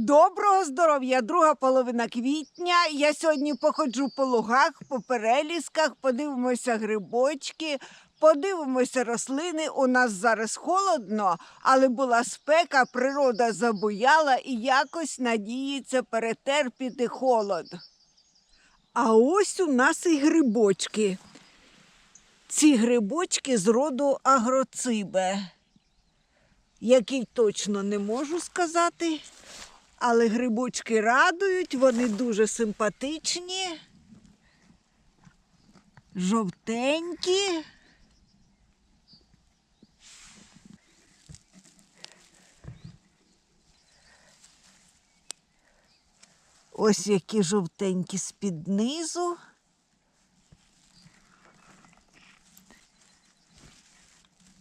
Доброго здоров'я, друга половина квітня. Я сьогодні походжу по лугах, по перелісках, подивимося грибочки, подивимося рослини. У нас зараз холодно, але була спека, природа забуяла і якось надіється перетерпіти холод. А ось у нас і грибочки. Ці грибочки з роду агроцибе, який точно не можу сказати. Але грибочки радують, вони дуже симпатичні, жовтенькі. Ось які жовтенькі з-під низу.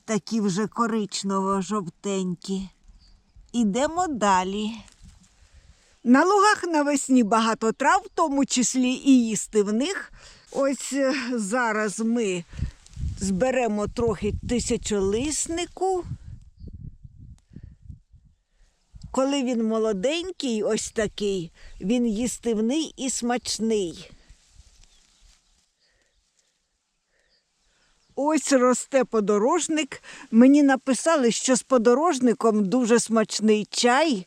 Такі вже коричнево-жовтенькі. Ідемо далі. На лугах навесні багато трав, в тому числі і їсти в них. Ось е, зараз ми зберемо трохи тисячолиснику. Коли він молоденький, ось такий, він їстивний і смачний. Ось росте подорожник. Мені написали, що з подорожником дуже смачний чай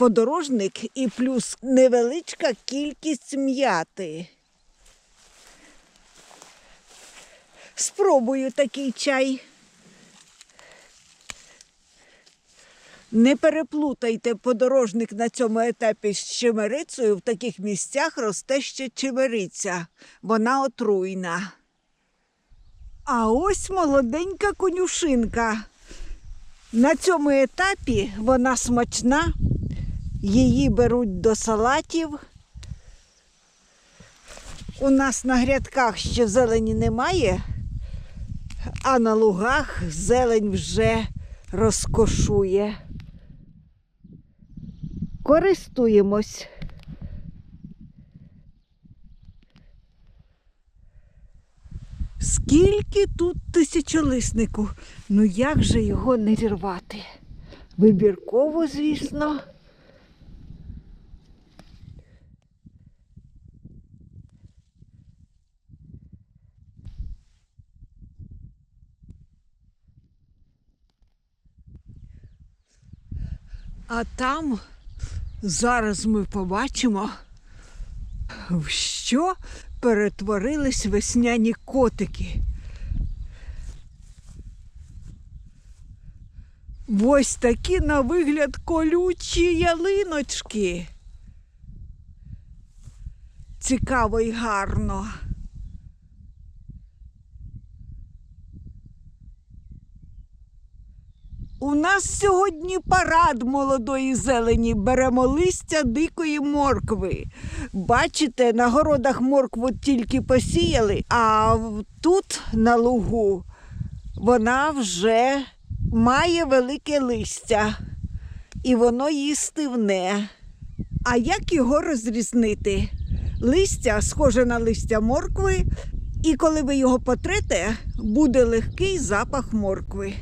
подорожник і плюс невеличка кількість м'яти. Спробую такий чай. Не переплутайте подорожник на цьому етапі з чимерицею. В таких місцях росте ще чимериця. Вона отруйна. А ось молоденька конюшинка. На цьому етапі вона смачна. Її беруть до салатів. У нас на грядках ще зелені немає, а на лугах зелень вже розкошує. Користуємось. Скільки тут тисячолиснику? Ну як же його не зірвати? Вибірково, звісно. А там зараз ми побачимо, в що перетворились весняні котики. Ось такі на вигляд колючі ялиночки. Цікаво і гарно. У нас сьогодні парад молодої зелені. Беремо листя дикої моркви. Бачите, на городах моркву тільки посіяли, а тут на лугу вона вже має велике листя, і воно їстивне. А як його розрізнити? Листя схоже на листя моркви, і коли ви його потрете, буде легкий запах моркви.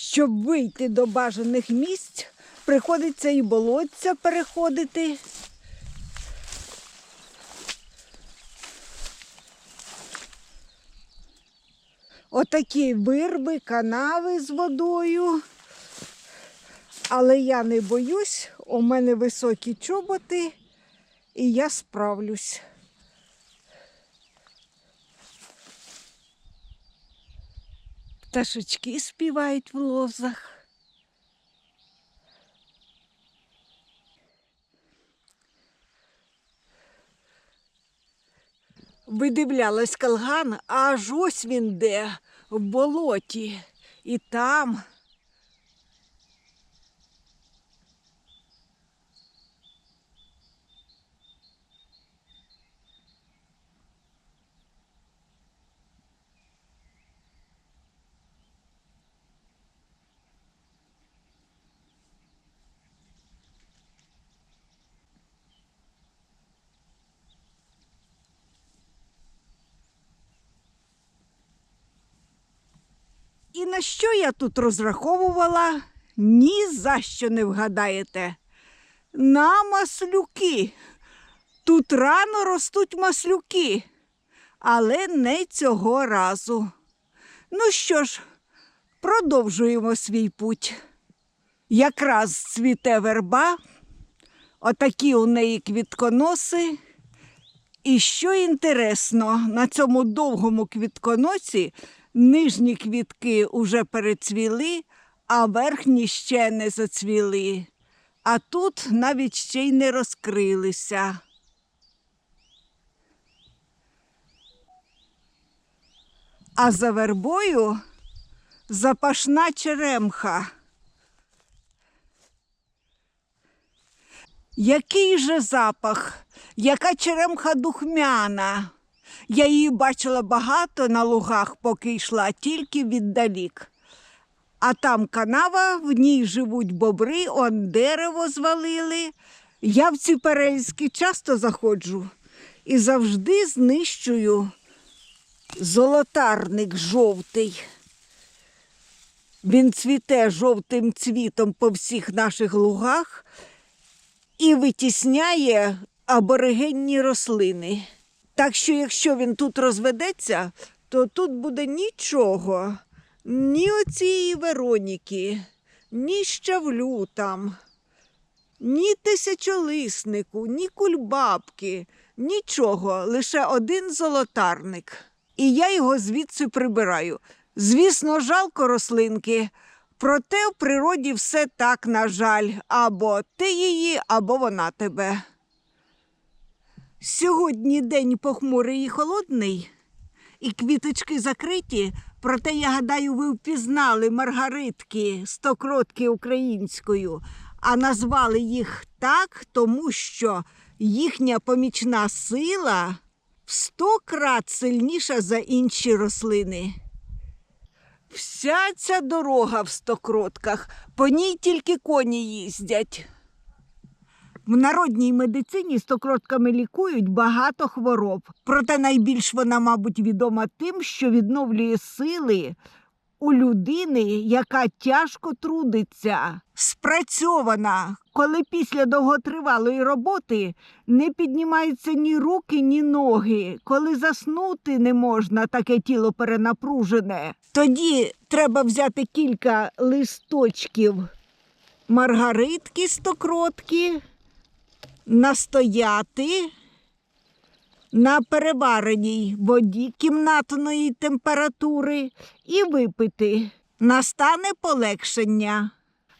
Щоб вийти до бажаних місць, приходиться і болотця переходити. Отакі вирби, канави з водою. Але я не боюсь, у мене високі чоботи, і я справлюсь. Пташечки співають в лозах. Видивлялась калган, аж ось він де, в болоті. І там. І на що я тут розраховувала? Ні за що не вгадаєте. На маслюки. Тут рано ростуть маслюки, але не цього разу. Ну що ж, продовжуємо свій путь. Якраз цвіте верба, отакі у неї квітконоси. І що інтересно, на цьому довгому квітконосі нижні квітки уже перецвіли, а верхні ще не зацвіли. А тут навіть ще й не розкрилися. А за вербою запашна черемха. Який же запах, яка черемха духмяна. Я її бачила багато на лугах, поки йшла, тільки віддалік. А там канава, в ній живуть бобри, он дерево звалили. Я в ці перелізки часто заходжу і завжди знищую золотарник жовтий. Він цвіте жовтим цвітом по всіх наших лугах і витісняє аборигенні рослини. Так що, якщо він тут розведеться, то тут буде нічого. Ні оцієї Вероніки, ні щавлю там, ні тисячолиснику, ні кульбабки, нічого, лише один золотарник. І я його звідси прибираю. Звісно, жалко рослинки, проте в природі все так, на жаль, або ти її, або вона тебе. Сьогодні день похмурий і холодний, і квіточки закриті, проте, я гадаю, ви впізнали маргаритки стокротки українською, а назвали їх так, тому що їхня помічна сила в сто крат сильніша за інші рослини. Вся ця дорога в стокротках, по ній тільки коні їздять. В народній медицині стокротками лікують багато хвороб. Проте найбільш вона, мабуть, відома тим, що відновлює сили у людини, яка тяжко трудиться. Спрацьована, коли після довготривалої роботи не піднімаються ні руки, ні ноги, коли заснути не можна, таке тіло перенапружене. Тоді треба взяти кілька листочків маргаритки стокротки настояти на перевареній воді кімнатної температури і випити. Настане полегшення.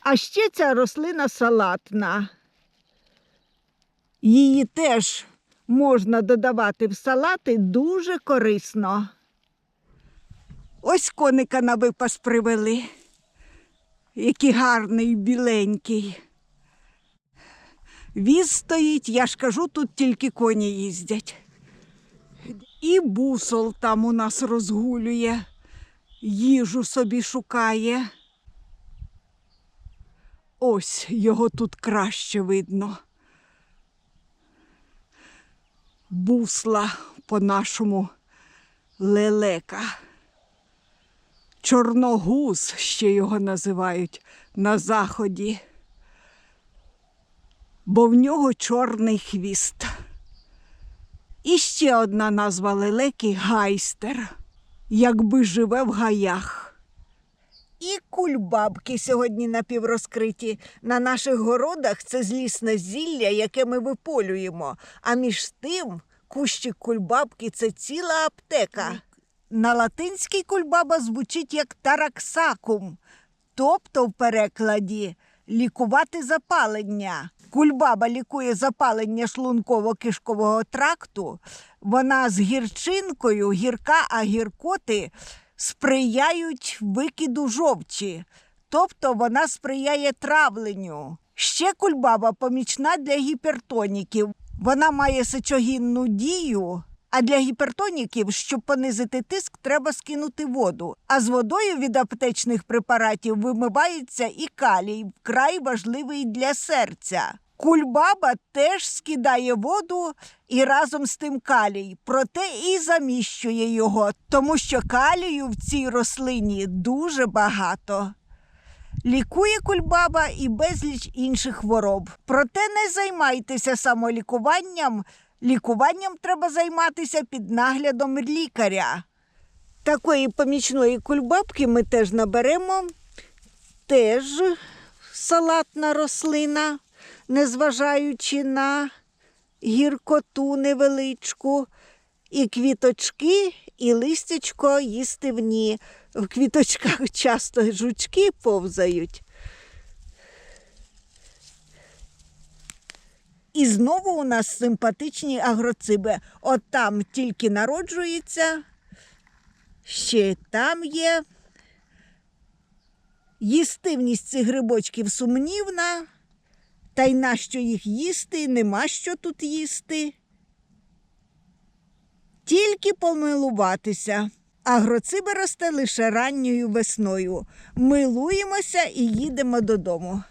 А ще ця рослина салатна. Її теж можна додавати в салати дуже корисно. Ось коника на випас привели. Який гарний біленький. Віз стоїть, я ж кажу, тут тільки коні їздять. І бусол там у нас розгулює, їжу собі шукає. Ось його тут краще видно. Бусла по-нашому лелека. Чорногуз ще його називають на заході бо в нього чорний хвіст. І ще одна назва лелеки гайстер, якби живе в гаях. І кульбабки сьогодні напіврозкриті. На наших городах це злісне зілля, яке ми виполюємо. А між тим кущик кульбабки це ціла аптека. На латинській кульбаба звучить як тараксакум, тобто в перекладі лікувати запалення. Кульбаба лікує запалення шлунково-кишкового тракту. Вона з гірчинкою, гірка, а гіркоти сприяють викиду жовчі, тобто вона сприяє травленню. Ще кульбаба помічна для гіпертоніків. Вона має сечогінну дію. А для гіпертоніків, щоб понизити тиск, треба скинути воду. А з водою від аптечних препаратів вимивається і калій, вкрай важливий для серця. Кульбаба теж скидає воду і разом з тим калій, проте і заміщує його, тому що калію в цій рослині дуже багато. Лікує кульбаба і безліч інших хвороб. Проте не займайтеся самолікуванням. Лікуванням треба займатися під наглядом лікаря. Такої помічної кульбабки ми теж наберемо. Теж салатна рослина, незважаючи на гіркоту невеличку. І квіточки, і листячко їстивні. В квіточках часто жучки повзають. І знову у нас симпатичні агроциби. От там тільки народжується, ще там є. Їстивність цих грибочків сумнівна, та й нащо їх їсти, нема що тут їсти. Тільки помилуватися. Агроциби росте лише ранньою весною. Милуємося і їдемо додому.